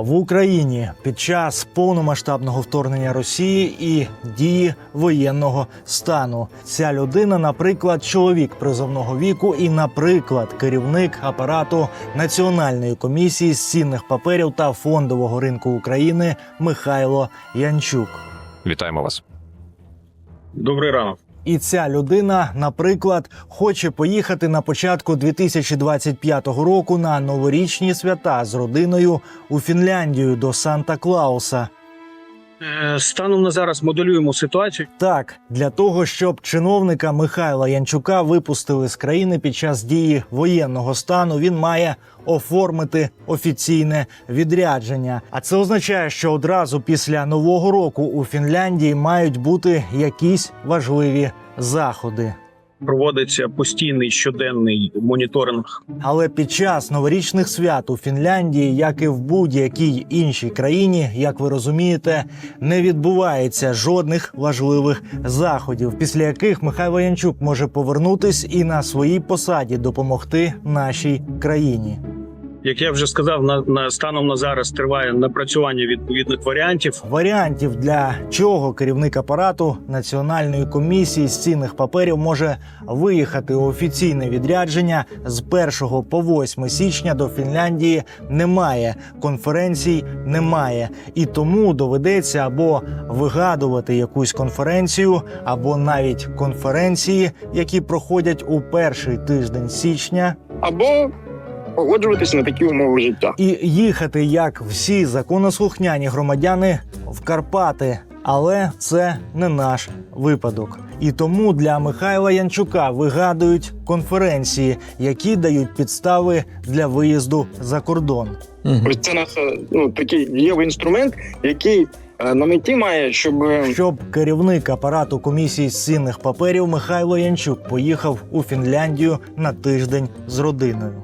в Україні під час повномасштабного вторгнення Росії і дії воєнного стану. Ця людина, наприклад, чоловік призовного віку, і, наприклад, керівник апарату Національної комісії з цінних паперів та фондового ринку України Михайло Янчук. Вітаємо вас. Добрий ранок. І ця людина, наприклад, хоче поїхати на початку 2025 року на новорічні свята з родиною у Фінляндію до Санта Клауса. Е, Станом на зараз моделюємо ситуацію. Так, для того, щоб чиновника Михайла Янчука випустили з країни під час дії воєнного стану, він має оформити офіційне відрядження. А це означає, що одразу після нового року у Фінляндії мають бути якісь важливі заходи. Проводиться постійний щоденний моніторинг. Але під час новорічних свят у Фінляндії, як і в будь-якій іншій країні, як ви розумієте, не відбувається жодних важливих заходів, після яких Михайло Янчук може повернутись і на своїй посаді допомогти нашій країні. Як я вже сказав, на, на станом на зараз триває напрацювання відповідних варіантів. Варіантів для чого керівник апарату Національної комісії з цінних паперів може виїхати у офіційне відрядження з 1 по 8 січня до Фінляндії немає. Конференцій немає, і тому доведеться або вигадувати якусь конференцію, або навіть конференції, які проходять у перший тиждень січня. або погоджуватися на такі умови життя. і їхати як всі законослухняні громадяни в Карпати. Але це не наш випадок. І тому для Михайла Янчука вигадують конференції, які дають підстави для виїзду за кордон. Ось це наш ну такий дієвий інструмент, який е, на меті має, щоб е, Щоб керівник апарату комісії з цінних паперів Михайло Янчук поїхав у Фінляндію на тиждень з родиною.